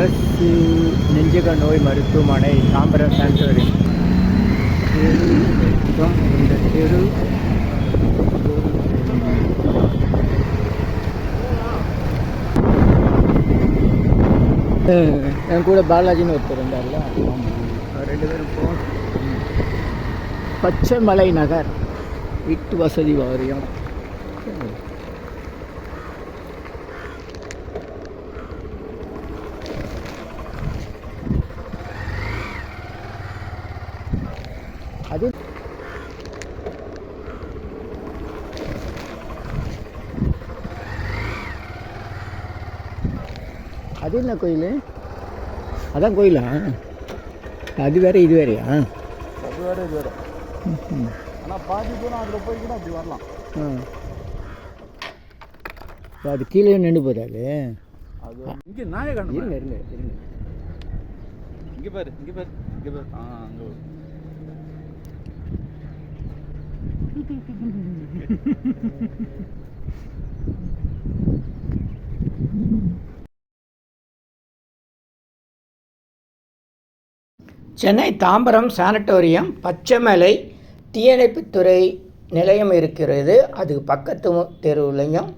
அரசு நெஞ்சக நோய் மருத்துவமனை தாம்பரம் சாங்சுவரி இந்த தெரு என் கூட பாலாஜின்னு ஒருத்தர் இருந்தார்ல. ரெண்டு பேரும் போ பச்சைமலை நகர் வீட்டு வசதி வாரியம். அது அது என்ன கோயில்? அதான் கோயிலா? அது வேற இது வேறையா? அது வேற இது வேற. ஆனால் பாதி தூரம் அதில் போய் கூட அப்படி வரலாம். அது கீழே நின்று போதா அது? அது இங்கே நாயகன் இருங்க இருங்க இருங்க. இங்கே பாரு இங்கே பாரு இங்கே பாரு. ஆ அங்கே சென்னை தாம்பரம் சானட்டோரியம் பச்சைமலை தீயணைப்புத்துறை நிலையம் இருக்கிறது. அது பக்கத்து தெருவுலையும்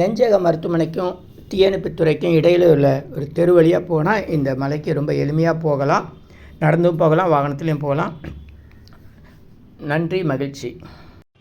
நெஞ்சக மருத்துவமனைக்கும் தீயணைப்புத்துறைக்கும் இடையில் உள்ள ஒரு தெரு வழியாக போனால் இந்த மலைக்கு ரொம்ப எளிமையாக போகலாம். நடந்தும் போகலாம் வாகனத்துலேயும் போகலாம். நன்றி மகிழ்ச்சி.